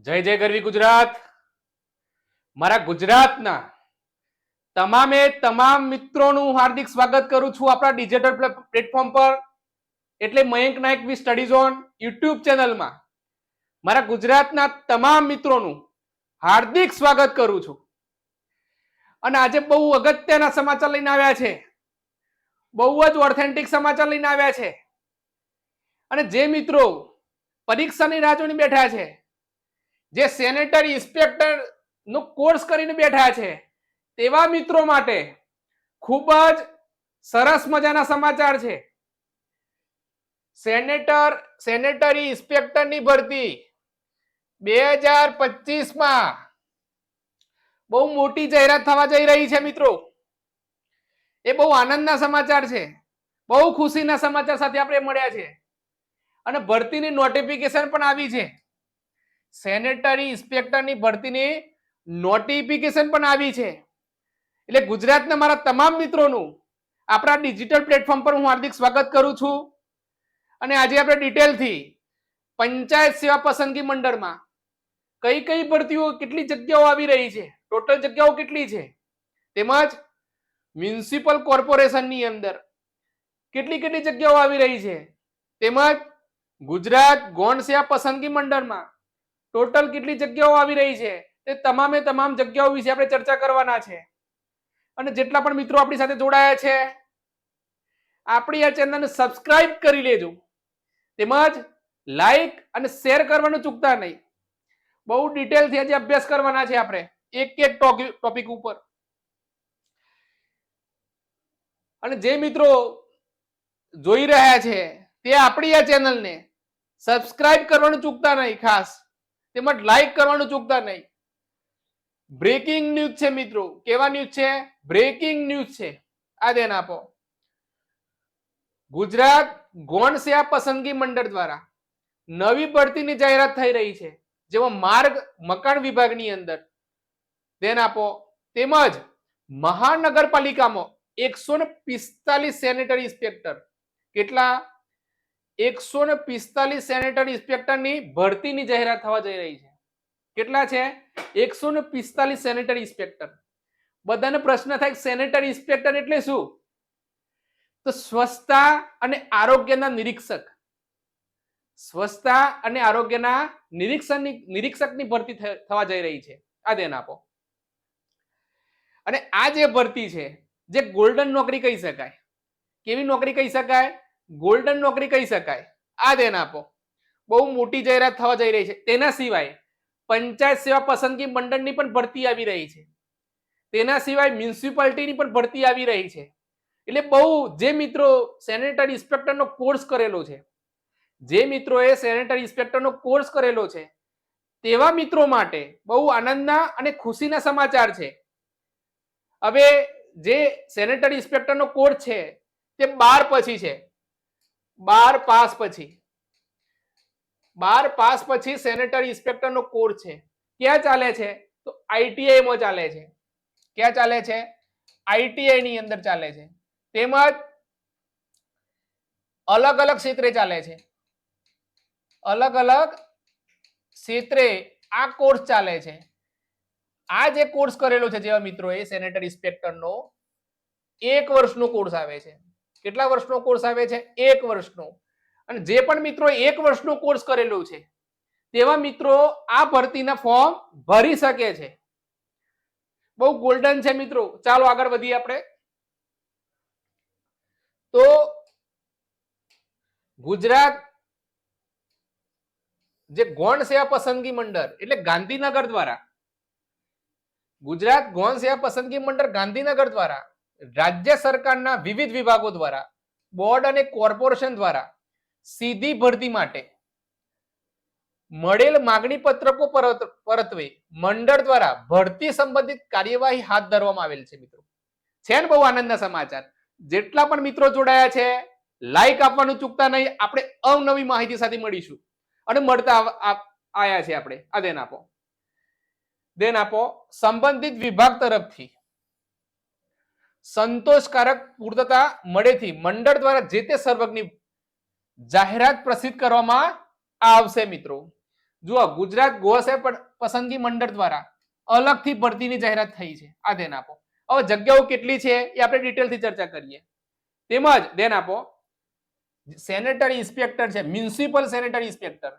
જય જય ગરવી ગુજરાત. મારા ગુજરાતના તમામે તમામ મિત્રોનું હાર્દિક સ્વાગત કરું છું આપણા ડિજિટલ પ્લે- પ્લેટફોર્મ પર. એટલે Mayank Nayak we studies on YouTube ચેનલમાં મારા ગુજરાતના તમામ મિત્રોનું હાર્દિક સ્વાગત કરું છું. અને આજે બહુ અગત્યના સમાચાર લઈને આવ્યા છે. બહુ જ ઓથેન્ટિક સમાચાર લઈને આવ્યા છે. અને જે મિત્રો પરીક્ષાની રાહ જોઈને બેઠા છે જે સેનેટરી ઇન્સ્પેક્ટર નો કોર્સ કરીને બેઠા છે, તેવા મિત્રો માટે ખૂબ જ સરસ મજાના સમાચાર છે. સેનેટર સેનેટરી ઇન્સ્પેક્ટરની ભરતી બે હજાર પચીસમાં બહુ મોટી જાહેરાત થવા જઈ રહી છે મિત્રો. એ બહુ આનંદના સમાચાર છે. બહુ ખુશીના સમાચાર સાથે આપણે મળ્યા છે. અને ભરતીની નોટિફિકેશન પણ આવી છે. સેનેટરી ઇન્સ્પેક્ટરની ભરતીની નોટિફિકેશન પણ આવી છે. એટલે ગુજરાતના મારા તમામ મિત્રોનું આપણા ડિજિટલ પ્લેટફોર્મ પર હું હાર્દિક સ્વાગત કરું છું. અને આજે આપણે ડિટેલથી પંચાયત સેવા પસંદગી મંડળમાં કઈ કઈ ભરતીઓ કેટલી જગ્યાઓ આવી રહી છે, ટોટલ જગ્યાઓ કેટલી છે, તેમજ મ્યુનિસિપલ કોર્પોરેશનની અંદર કેટલી કેટલી જગ્યાઓ આવી રહી છે, તેમજ ગુજરાત ગૌણ સેવા પસંદગી મંડળમાં ટોટલ કેટલી જગ્યાઓ આવી રહી છે? તે તમામે તમામ જગ્યાઓ વિશે આપણે ચર્ચા કરવાના છે. અને જેટલા પણ મિત્રો આપણી સાથે જોડાયા છે, આપણી આ ચેનલને સબસ્ક્રાઇબ કરી લેજો. તેમજ લાઈક અને શેર કરવાનું ચૂકતા નહીં. બહુ ડિટેલથી આજે અભ્યાસ કરવાના છે આપણે, એક એક ટોપિક ઉપર. અને જે મિત્રો જોઈ રહ્યા છે, તે આપણી આ ચેનલને સબસ્ક્રાઇબ કરવાનું ચૂકતા નહીં ખાસ. તેમજ લાઈક કરવાનું ચૂકતા નહીં. બ્રેકિંગ ન્યૂઝ છે મિત્રો. કેવા ન્યૂઝ છે? બ્રેકિંગ ન્યૂઝ છે. આ ધ્યાન આપો. ગુજરાત ગૌણ સેવા પસંદગી મંડળ દ્વારા. નવી ભરતીની જાહેરાત થઈ રહી છે. જેમાં માર્ગ, મકાન વિભાગની અંદર. ધ્યાન આપો. તેમજ મહાનગરપાલિકામાં એકસો ને પિસ્તાલીસ સેનેટરી ઇન્સ્પેક્ટર કેટલા? એકસો ને પિસ્તાલીસ સેનેટરી ઇન્સ્પેક્ટરની ભરતીની જાહેરાત થવા જઈ રહી છે. કેટલા છે? એકસો ને પિસ્તાલીસ સેનેટરી ઇન્સ્પેક્ટર. બધાને પ્રશ્ન થાય સેનેટરી ઇન્સ્પેક્ટર એટલે શું? તો સ્વચ્છતા અને આરોગ્યના નિરીક્ષક. સ્વચ્છતા અને આરોગ્યના નિરીક્ષણની, નિરીક્ષકની ભરતી થવા જઈ રહી છે. આ ધ્યાન આપો. અને આ જે ભરતી છે, જે ગોલ્ડન નોકરી કહી શકાય. કેવી નોકરી કહી શકાય? ગોલ્ડન નોકરી કહી શકાય. આ ધ્યાન આપો. બહુ મોટી જાહેરાત થવા જઈ રહી છે. તેના સિવાય પંચાયત સેવા પસંદગી મંડળની પણ ભરતી આવી રહી છે. તેના સિવાય મ્યુનિસિપાલિટીની પણ ભરતી આવી રહી છે. એટલે બહુ જે મિત્રો સેનેટરી ઇન્સ્પેક્ટરનો કોર્સ કરેલો છે, જે મિત્રોએ સેનેટરી ઇન્સ્પેક્ટરનો કોર્સ કરેલો છે, તેવા મિત્રો માટે બહુ આનંદના અને ખુશીના સમાચાર છે. હવે જે સેનેટરી ઇન્સ્પેક્ટરનો કોર્સ છે, તે બાર પછી છે. બાર પાસ પછી. બાર પાસ પછી સેનેટરી ઇન્સ્પેક્ટરનો કોર્સ છે. ક્યાં ચાલે છે? તો આઈટીઆઈ માં ચાલે છે. ક્યાં ચાલે છે? આઈટીઆઈ ની અંદર ચાલે છે. તેમજ અલગ અલગ ક્ષેત્રે ચાલે છે. અલગ અલગ ક્ષેત્રે આ કોર્સ ચાલે છે. આ જે કોર્સ કરેલો છે, જેવા મિત્રો એ સેનેટરી ઇન્સ્પેક્ટરનો એક વર્ષનો કોર્સ આવે છે. કેટલા વર્ષનો કોર્સ આવે છે? એક વર્ષનો. અને જે પણ મિત્રો એક વર્ષનો કોર્સ કરેલો છે, તેવા મિત્રો આ ભરતીના ફોર્મ ભરી શકે છે. બહુ ગોલ્ડન છે મિત્રો. ચાલો આગળ વધીએ આપણે. તો ગુજરાત જે ગૌણ સેવા પસંદગી મંડળ, એટલે ગાંધીનગર દ્વારા. ગુજરાત ગૌણ સેવા પસંદગી મંડળ ગાંધીનગર દ્વારા રાજ્ય સરકારના વિવિધ વિભાગો દ્વારા, બોર્ડ અને કોર્પોરેશન દ્વારા સીધી ભરતી માટે મળેલ માગણી પત્રકો પરત, પરત્વે મંડળ દ્વારા ભરતી સંબંધિત કાર્યવાહી હાથ ધરવામાં આવેલ છે મિત્રો. છે ને બહુ આનંદના સમાચાર? જેટલા પણ મિત્રો જોડાયા છે લાઈક આપવાનું ચૂકતા નહીં, આપણે અવનવી માહિતી સાથે મળીશું. અને મળતા આયા છે આપણે. આ દેન આપો. દેન આપો, સંબંધિત વિભાગ તરફથી સંતોષકારક પૂર્તતા મળેથી મંડળ દ્વારા જે તે સર્વકની જાહેરાત પ્રસિદ્ધ કરવામાં આવશે મિત્રો. જુઓ, ગુજરાત ગોસે પસંદગી મંડળ દ્વારા અલગથી ભરતીની જાહેરાત થઈ છે. આ ધ્યાન આપો. હવે જગ્યાઓ કેટલી છે એ આપણે ડિટેલથી ચર્ચા કરીએ. તેમજ ધ્યાન આપો, સેનેટરી ઇન્સ્પેક્ટર છે, મ્યુનિસિપલ સેનેટરી ઇન્સ્પેક્ટર.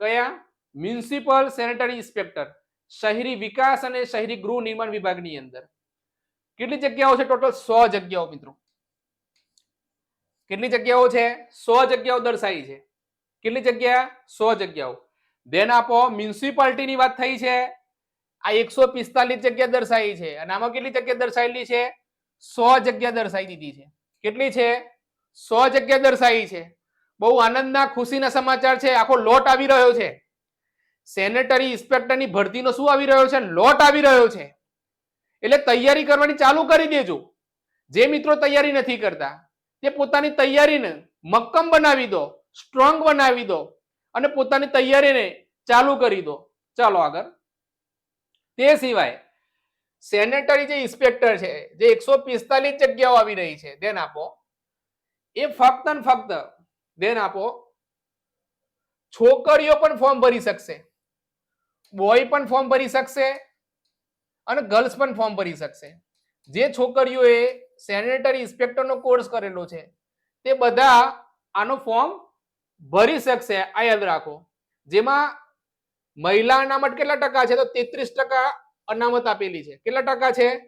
કયા? Municipal sanitary inspector. શહેરી વિકાસ અને શહેરી ગૃહ નિર્માણ વિભાગની અંદર. કેટલી જગ્યાઓ છે ટોટલ? સો જગ્યાઓ મિત્રો. કેટલી જગ્યાઓ છે? સો જગ્યાઓ દર્શાવી છે. કેટલી જગ્યા? સો જગ્યાઓ. દેન આપો મ્યુનિસિપાલિટીની વાત થઈ છે. આ એકસો પિસ્તાલીસ જગ્યા દર્શાવી છે. અને આમાં કેટલી જગ્યા દર્શાવેલી છે? સો જગ્યા દર્શાવી દીધી છે. કેટલી છે? સો જગ્યા દર્શાવી છે. બહુ આનંદના, ખુશીના સમાચાર છે. આખો લોટ આવી રહ્યો છે. સેનેટરી ઇન્સ્પેક્ટરની ભરતીનો શું આવી રહ્યો છે? લોટ આવી રહ્યો છે. એટલે તૈયારી કરવાની ચાલુ કરી દેજો. જે મિત્રો તૈયારી નથી કરતા, તે પોતાની તૈયારીને મક્કમ બનાવી દો, સ્ટ્રોંગ બનાવી દો અને પોતાની તૈયારીને ચાલુ કરી દો. ચાલો આગળ. તે સિવાય સેનેટરી જે ઇન્સ્પેક્ટર છે, જે એકસો પિસ્તાલીસ જગ્યાઓ આવી રહી છે, ધ્યાન આપો. એ ફક્ત ને ફક્ત, ધ્યાન આપો, છોકરીઓ પણ ફોર્મ ભરી શકશે. બોય પણ ફોર્મ ભરી શકશે. અને ગર્લ્સ પણ ફોર્મ ભરી શકશે. જે છોકરીઓએ સેનેટરી ઇન્સ્પેક્ટરનો કોર્સ કરેલો છે, તે બધા આનો ફોર્મ ભરી શકશે, આ યાદ રાખો. જેમાં મહિલા અનામત કેટલા ટકા છે તો તેત્રીસ ટકા અનામત આપેલી છે. કેટલા ટકા છે?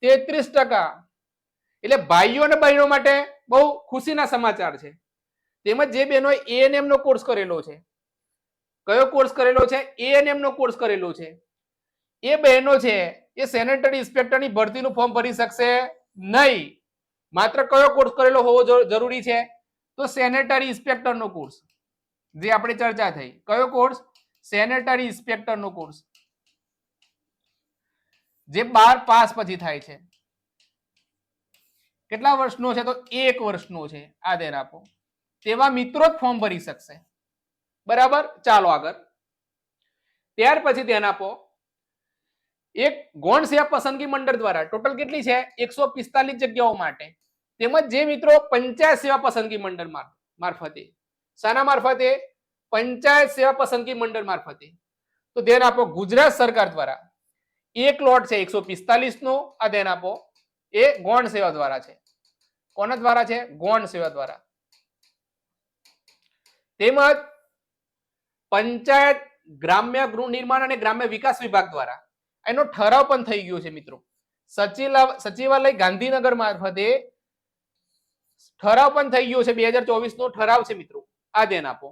તેત્રીસ ટકા. એટલે ભાઈઓ અને બહેનો માટે બહુ ખુશીના સમાચાર છે. તેમજ જે બહેનો એએનએમ નો કોર્સ કરેલો છે. કયો કોર્સ કરેલો છે? એએનએમ નો કોર્સ કરેલો છે. એ બહેનો છે એ સેનેટરી ઇન્સ્પેક્ટરની ભરતીનું ફોર્મ ભરી શકશે નહીં. માત્ર કયો કોર્સ કરેલો હોવો જરૂરી છે? તો સેનેટરી ઇન્સ્પેક્ટરનો કોર્સ જે આપણે ચર્ચા થઈ. કયો કોર્સ સેનેટરી ઇન્સ્પેક્ટરનો કોર્સ જે બાર પાસ પછી થાય છે. કેટલા વર્ષનો છે? તો એક વર્ષનો છે. આ ધ્યાન આપો. તેવા મિત્રો જ ફોર્મ ભરી શકશે. બરાબર? ચાલો આગળ. ત્યાર પછી ધ્યાન આપો. એક ગૌણ સેવા પસંદગી મંડળ દ્વારા ટોટલ કેટલી છે? એકસો પિસ્તાલીસ જગ્યાઓ માટે. તેમજ જે મિત્રો પંચાયત સેવા પસંદગી મંડળ મારફતે. શાના મારફતે? પંચાયત સેવા પસંદગી મંડળ મારફતે. તો ધ્યાન આપો, ગુજરાત સરકાર દ્વારા એક લોટ છે એકસો પિસ્તાલીસ નો આ ધ્યાન આપો, એ ગૌણ સેવા દ્વારા છે. કોના દ્વારા છે? ગૌણ સેવા દ્વારા. તેમજ પંચાયત ગ્રામ્ય ગૃહ નિર્માણ અને ગ્રામ્ય વિકાસ વિભાગ દ્વારા એનો ઠરાવ પણ થઈ ગયો છે, મિત્રો. સચિવાલય ગાંધીનગર મારફતે ઠરાવ પણ થઈ ગયો છે, બે હજાર ચોવીસ નો ઠરાવ છે, મિત્રો. આ ધ્યાન આપો.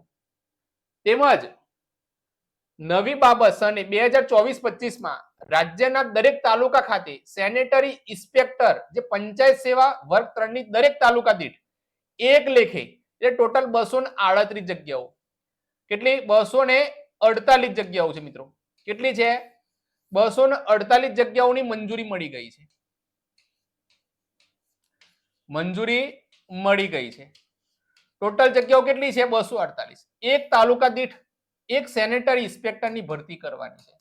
તેમજ નવી બાબત સને બે હજાર ચોવીસ પચીસમાં રાજ્યના દરેક તાલુકા ખાતે સેનેટરી ઇન્સ્પેક્ટર જે પંચાયત સેવા વર્ગ ત્રણની દરેક તાલુકા દીઠ એક લેખે, એટલે ટોટલ બસો ને આડત્રીસ જગ્યાઓ. કેટલી? બસો ને અડતાલીસ જગ્યાઓ છે, મિત્રો. કેટલી છે? બસો ને અડતાલીસ જગ્યાઓની મંજૂરી મળી ગઈ છે. મંજૂરી મળી ગઈ છે. ટોટલ જગ્યાઓ કેટલી છે? બસો અડતાલીસ. એક તાલુકા દીઠ એક સેનેટરી ઇન્સ્પેક્ટરની ભરતી કરવાની છે.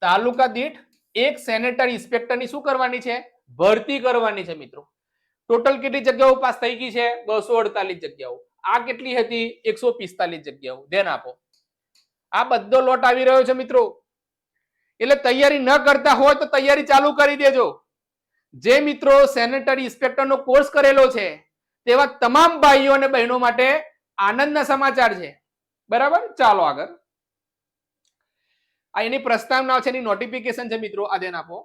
તાલુકા દીઠ એક સેનેટરી ઇન્સ્પેક્ટરની શું કરવાની છે? ભરતી કરવાની છે મિત્રો. ટોટલ કેટલી જગ્યાઓ પાસ થઈ ગઈ છે? બસો અડતાલીસ જગ્યાઓ. આ કેટલી હતી? એકસો પિસ્તાલીસ જગ્યાઓ. ધ્યાન આપો. આ બધો લોટ આવી રહ્યો છે મિત્રો. એટલે તૈયારી ન કરતા હોય તો તૈયારી ચાલુ કરી દેજો. જે મિત્રો સેનેટરી ઇન્સ્પેક્ટરનો કોર્સ કરેલો છે, તેવા તમામ ભાઈઓ અને બહેનો માટે આનંદના સમાચાર છે. બરાબર? ચાલો આગળ. આ એની પ્રસ્તાવના છે, એની નોટિફિકેશન છે મિત્રો, આ ધ્યાન આપો.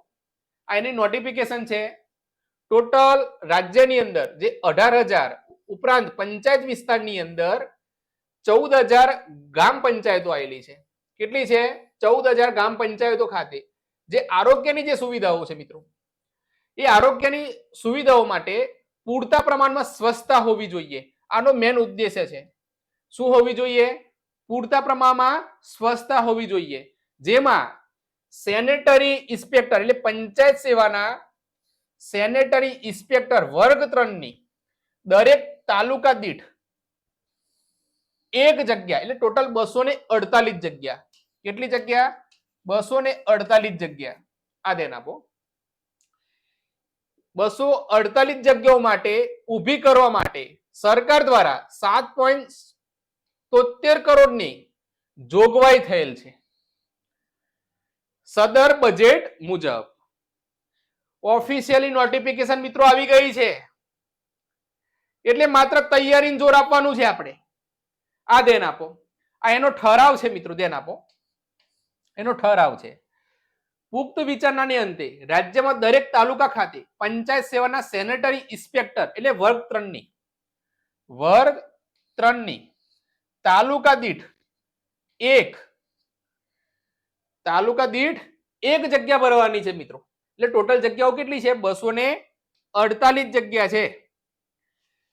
આ એની નોટિફિકેશન છે ટોટલ રાજ્યની અંદર જે અઢાર હજાર ઉપરાંત પંચાયત વિસ્તારની અંદર ચૌદ હજાર ગામ પંચાયતો આવેલી છે. કેટલી છે? ચૌદ હજાર ગ્રામ પંચાયતો ખાતે. જે આરોગ્યની જે સુવિધાઓ છે મિત્રો, એ આરોગ્યની સુવિધાઓ માટે પૂરતા પ્રમાણમાં સ્વચ્છતા હોવી જોઈએ. આનો મેન ઉદ્દેશ્ય છે. શું હોવી જોઈએ? પૂરતા પ્રમાણમાં સ્વચ્છતા હોવી જોઈએ. જેમાં સેનેટરી ઇન્સ્પેક્ટર એટલે પંચાયત સેવાના સેનેટરી ઇન્સ્પેક્ટર વર્ગ ત્રણની દરેક તાલુકા દીઠ એક જગ્યા, એટલે ટોટલ બસો ને અડતાલીસ જગ્યા કેટલી જગ્યા? બસો ને અડતાલીસ જગ્યા. આ ધ્યાન આપો. બસો અડતાલીસ જગ્યાઓ માટે, ઊભી કરવા માટે સરકાર દ્વારા સાત પોઈન્ટ તોતેર કરોડની જોગવાઈ થયેલ છે. સદર બજેટ મુજબ. ઓફિશિયલી નોટિફિકેશન મિત્રો આવી ગઈ છે. એટલે માત્ર તૈયારી જોર આપવાનું છે આપણે. આ દેન આપો. આ એનો ઠરાવ છે મિત્રો દેન આપો. એનો ઠરાવ છે. પુખ્ત વિચારણાને અંતે રાજ્યમાં દરેક તાલુકા ખાતે પંચાયત સેવાના સેનેટરી ઇન્સ્પેક્ટર એટલે વર્ગ ત્રણની. વર્ગ ત્રણની તાલુકા દીઠ એક. તાલુકા દીઠ એક જગ્યા ભરવાની છે મિત્રો. એટલે ટોટલ જગ્યાઓ કેટલી છે? બસો ને અડતાલીસ જગ્યા છે.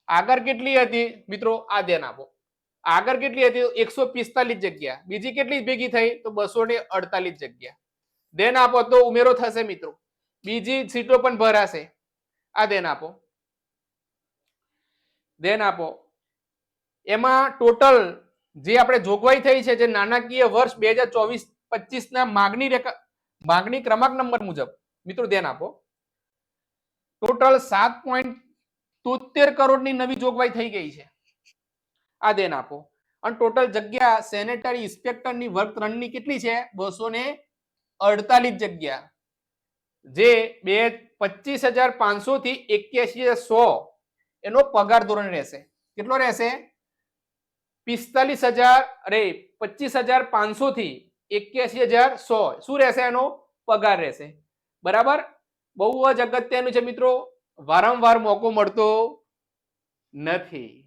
આગળ કેટલી હતી? મિત્રો, આ ધ્યાન આપો. આગળ કેટલી હતી? એકસો પિસ્તાલીસ જગ્યા. બીજી કેટલી ભેગી થઈ? તો બસો ને અડતાલીસ જગ્યા. દેન આપો તો ઉમેરો થશે મિત્રો. બીજી સીટો પણ ભરાશે. આ દેન આપો. દેન આપો. એમાં ટોટલ જે આપણે જોગવાઈ થઈ છે જે નાણાકીય વર્ષ બે હજાર ચોવીસ પચીસ ના માગણી રેખા માગણી ક્રમાંક નંબર મુજબ. મિત્રો ધ્યાન આપો. ટોટલ સાત પોઈન્ટ તોતેર કરોડની નવી જોગવાઈ થઈ ગઈ છે. આ દેન આપો. અને ટોટલ જગ્યા સેનેટરી ઇન્સ્પેક્ટરની વર્ગ ત્રણની કેટલી છે? બસો ને અડતાલીસ જગ્યા. જે બે પચીસ હજાર પાંચસો થી એક્યાસી સો એનો પગાર ધોરણ રહેશે. કેટલો રહેશે? પિસ્તાલીસ હજાર, અરે પચીસ હજાર પાંચસો થી એક્યાસી હજાર સો. શું રહેશે એનો? પગાર રહેશે. બરાબર? બહુ જ અગત્યનું છે મિત્રો. વારંવાર મોકો મળતો નથી.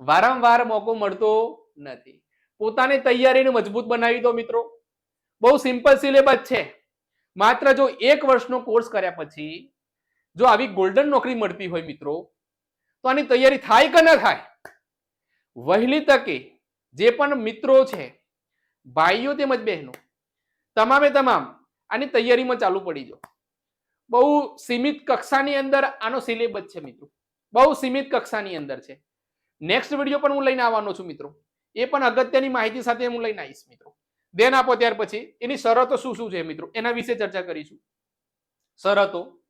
વારંવાર મોકો મળતો નથી. પોતાની તૈયારીને મજબૂત બનાવી દો મિત્રો. બહુ સિમ્પલ સિલેબસ છે. માત્ર જો એક વર્ષનો કોર્સ કર્યા પછી જો આવી ગોલ્ડન નોકરી મળતી હોય મિત્રો, તો આની તૈયારી થાય કે ન થાય? વહેલી તકે જે પણ મિત્રો છે, ભાઈઓ તેમજ બહેનો, તમામે તમામ આની તૈયારીમાં ચાલુ પડી જાઓ. બહુ સીમિત કક્ષાની અંદર આનો સિલેબસ છે મિત્રો. બહુ સીમિત કક્ષાની અંદર છે. નેક્સ્ટ વીડિયો પણ હું લઈને આવવાનો છું મિત્રો. એ પણ અગત્યની માહિતી સાથે હું લઈને આવીશ મિત્રો. દેન આપો ત્યાર પછી, એની શરતો શું શું છે મિત્રો? એના વિશે ચર્ચા કરીશું. શરતો.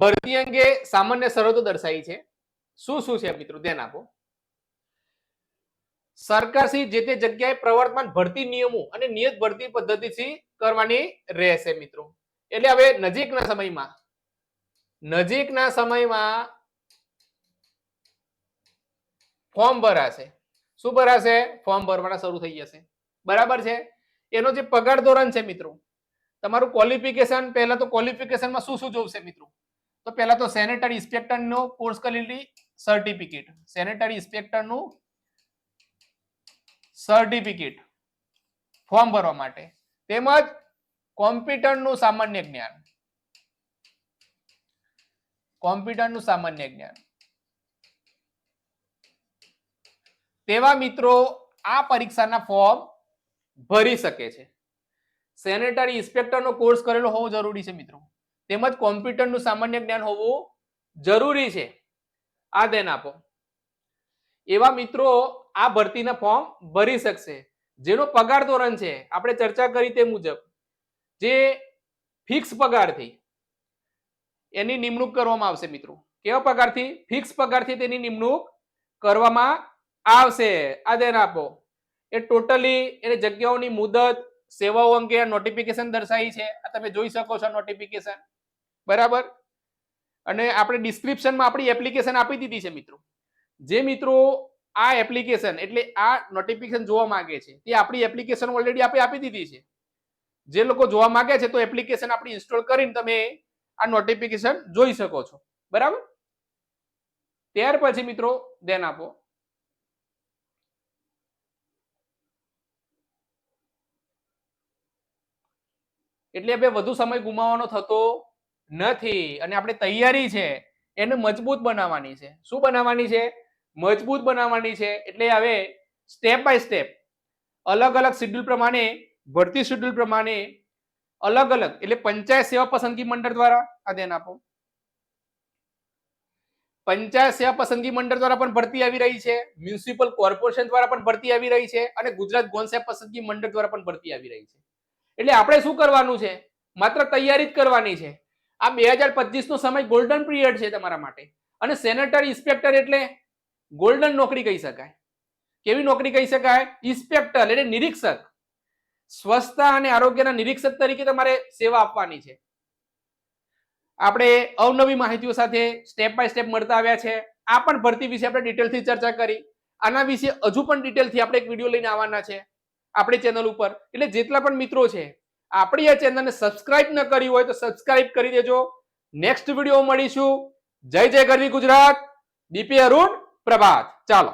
ભરતી અંગે સામાન્ય શરતો દર્શાવી છે. શું શું છે મિત્રો? ધ્યાન આપો. સરકારશ્રી જે તે જગ્યાએ પ્રવર્તમાન ભરતી નિયમો અને નિયત ભરતી પદ્ધતિથી કરવાની રહેશે મિત્રો. એટલે હવે નજીકના સમયમાં નજીકના સમયમાં ફોર્મ ભરાશે. શું ભરાશે? ફોર્મ ભરવાના શરૂ થઈ જશે. બરાબર છે? એનો જે પગાર ધોરણ છે મિત્રો, તમારું ક્વોલિફિકેશન પહેલા તો ક્વોલિફિકેશનમાં શું શું જોવશે મિત્રો? તો પહેલા તો સેનેટરી ઇન્સ્પેક્ટરનો કોર્સ કરેલી સર્ટિફિકેટ સેનેટરી ઇન્સ્પેક્ટરનું સર્ટિફિકેટ ફોર્મ ભરવા માટે. તેમજ કોમ્પ્યુટરનું સામાન્ય જ્ઞાન. કોમ્પ્યુટરનું સામાન્ય જ્ઞાન. તેવા મિત્રો આ પરીક્ષાના ફોર્મ ભરી શકે છે. સેનેટરી ઇન્સ્પેક્ટરનો કોર્સ કરેલો હોવો જરૂરી છે મિત્રો. તેમજ કોમ્પ્યુટરનું સામાન્ય જ્ઞાન હોવું જરૂરી છે. આ દેન આપો. એવા મિત્રો આ ભરતીના ફોર્મ ભરી શકશે. જેનો પગાર ધોરણ છે, આપણે ચર્ચા કરી તે મુજબ. જે ફિક્સ પગારથી એની નિમણૂક કરવામાં આવશે મિત્રો. કેવા પગારથી? ફિક્સ પગારથી તેની નિમણૂક કરવામાં આવશે. આ ધ્યાન આપો. એ ટોટલી એને જગ્યાઓની મુદત, સેવાઓ અંગે નોટિફિકેશન દર્શાવી છે. આ તમે જોઈ શકો છો નોટિફિકેશન બરાબર? અને આપણે ડિસ્ક્રિપ્શનમાં આપણી એપ્લિકેશન આપી દીધી છે મિત્રો. જે મિત્રો આ એપ્લિકેશન એટલે આ નોટિફિકેશન જોવા માંગે છે, તે આપણી એપ્લિકેશન ઓલરેડી આપણે આપી દીધી છે. જે લોકો જોવા માંગે છે તો એપ્લિકેશન આપણી ઇન્સ્ટોલ કરીને તમે આ નોટિફિકેશન જોઈ શકો છો. બરાબર? ત્યાર પછી મિત્રો ધ્યાન આપો. એટલે હવે વધુ સમય ગુમાવવાનો થતો નથી. અને આપણે તૈયારી છે, એને મજબૂત બનાવવાની છે. શું બનાવવાની છે? મજબૂત બનાવવાની છે, એટલે હવે સ્ટેપ બાય સ્ટેપ અલગ અલગ શેડ્યુલ પ્રમાણે, ભરતી શેડ્યુલ પ્રમાણે અલગ અલગ, એટલે પંચાયત સેવા પસંદગી મંડળ દ્વારા, આ ધ્યાન આપો. પંચાયત સેવા પસંદગી મંડળ દ્વારા પણ ભરતી આવી રહી છે મ્યુનિસિપલ કોર્પોરેશન દ્વારા પણ ભરતી આવી રહી છે, અને ગુજરાત ગોન સેવા પસંદગી મંડળ દ્વારા પણ ભરતી આવી રહી છે. એટલે આપણે શું કરવાનું છે? માત્ર તૈયારી જ કરવાની છે. આ બે હજાર પચીસ નો સમય ગોલ્ડન પીરિયડ છે તમારા માટે. અને સેનેટરી ઇન્સ્પેક્ટર એટલે ગોલ્ડન નોકરી કહી શકાય. કેવી નોકરી કહી શકાય? ઇન્સ્પેક્ટર એટલે નિરીક્ષક. સ્વચ્છતા અને આરોગ્યના નિરીક્ષક તરીકે તમારે સેવા આપવાની છે. આપણે અવનવી માહિતીઓ સાથે સ્ટેપ બાય સ્ટેપ મળતા આવ્યા છે. આ પણ ભરતી વિશે આપણે ડિટેલથી ચર્ચા કરી. આના વિશે હજુ પણ ડિટેલથી આપણે એક વીડિયો લઈને આવવાના છે. આપણી ચેનલ ઉપર. એટલે જેટલા પણ મિત્રો છે, આપણી આ ચેનલને સબસ્ક્રાઇબ ન કરી હોય તો સબસ્ક્રાઇબ કરી દેજો. નેક્સ્ટ વીડિયો મળીશું. જય જય ગરવી ગુજરાત. બીપી અરુણ પ્રભાત. ચાલો.